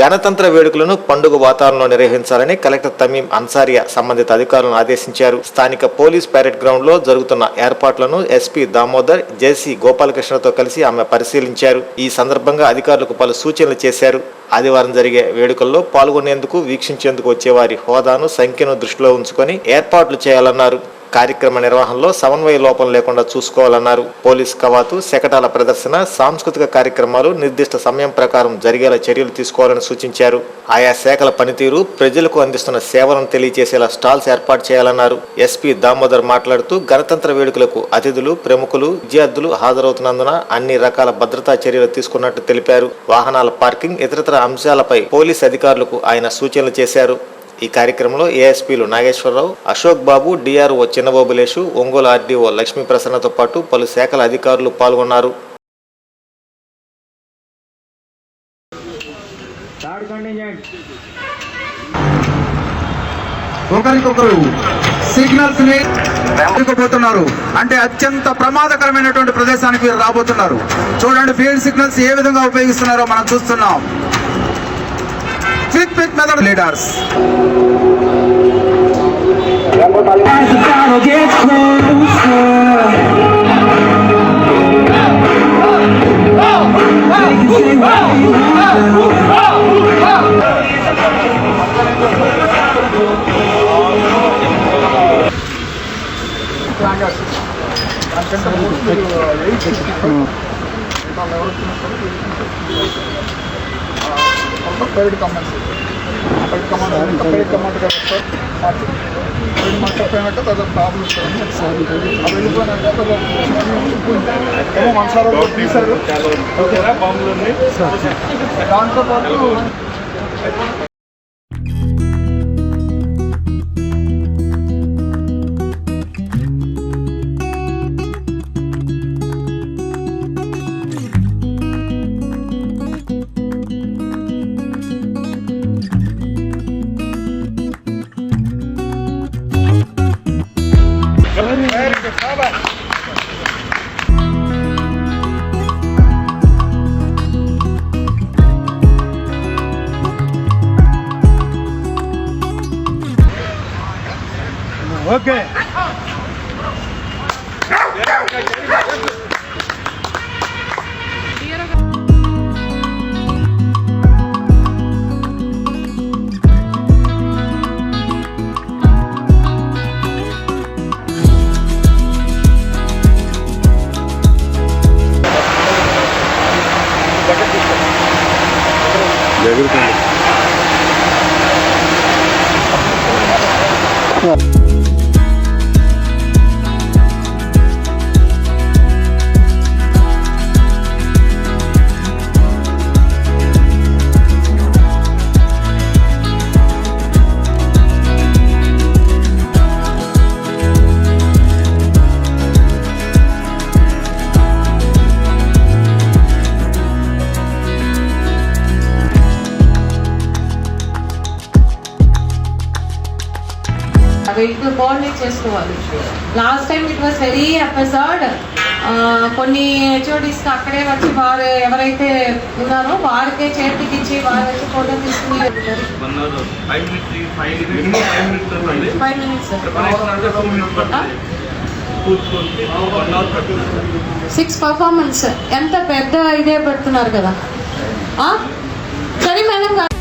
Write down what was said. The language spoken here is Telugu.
గణతంత్ర వేడుకలను పండుగ వాతావరణంలో నిర్వహించాలని కలెక్టర్ తమీం అన్సారియా సంబంధిత అధికారులను ఆదేశించారు. స్థానిక పోలీస్ పరేడ్ గ్రౌండ్లో జరుగుతున్న ఏర్పాట్లను ఎస్పీ దామోదర్ జేసీ గోపాలకృష్ణతో కలిసి ఆమె పరిశీలించారు. ఈ సందర్భంగా అధికారులకు పలు సూచనలు చేశారు. ఆదివారం జరిగే వేడుకల్లో పాల్గొనేందుకు వీక్షించేందుకు వచ్చేవారి హోదాను సంఖ్యను దృష్టిలో ఉంచుకొని ఏర్పాట్లు చేయాలన్నారు. కార్యక్రమ నిర్వహణలో సమన్వయ లోపం లేకుండా చూసుకోవాలన్నారు. పోలీస్ కవాతు శకటాల ప్రదర్శన సాంస్కృతిక కార్యక్రమాలు నిర్దిష్ట సమయం ప్రకారం జరిగేలా చర్యలు తీసుకోవాలని సూచించారు. ఆయా శాఖల పనితీరు ప్రజలకు అందిస్తున్న సేవలను తెలియజేసేలా స్టాల్స్ ఏర్పాటు చేయాలన్నారు. ఎస్పీ దామోదర్ మాట్లాడుతూ గణతంత్ర వేడుకలకు అతిథులు ప్రముఖులు విద్యార్థులు హాజరవుతున్నందున అన్ని రకాల భద్రతా చర్యలు తీసుకున్నట్టు తెలిపారు. వాహనాల పార్కింగ్ ఇతరతర అంశాలపై పోలీస్ అధికారులకు ఆయన సూచనలు చేశారు. ఈ కార్యక్రమంలో ఏఎస్పీలు నాగేశ్వరరావు అశోక్ బాబు డిఆర్ఓ చిన్నబాబులేషు ఒంగోలు ఆర్డీఓ లక్ష్మీ ప్రసన్నతో పాటు పలు శాఖల అధికారులు పాల్గొన్నారు. ఒకరికొకరు సిగ్నల్స్ని పోతున్నారు అంటే అత్యంత ప్రమాదకరమైనటువంటి ప్రదేశానికి వీరు రాబోతున్నారు. చూడండి ఫీల్డ్ సిగ్నల్స్ ఏ విధంగా ఉపయోగిస్తున్నారో మనం చూస్తున్నాం. big, big method leaders. As the battle gets closer. they can say what they want. పైడ్ commands పైడ్ command పైడ్ command కదా సార్ పైడ్ మాస్టర్ పోయినట్టు పెద్ద ప్రాబ్లం అది వెళ్ళిపోయినాక పెద్ద ఏమో మనసారు తీశారు దాంతో పాటు ఓకే వెయిట్ కోఆర్డినేట్ చేసుకోవాలి. Last time it was very episode కొన్ని హెచ్ఓడిస్ అక్కడే వచ్చి వారు ఎవరైతే ఉన్నారో వారికే చేతికి ఇచ్చి వారు వచ్చి ఫోటో తీసుకుని ఫైవ్ మినిట్స్ సిక్స్ పర్ఫార్మెన్స్ ఎంత పెద్ద ఇదే పెడుతున్నారు కదా? సరే మేడం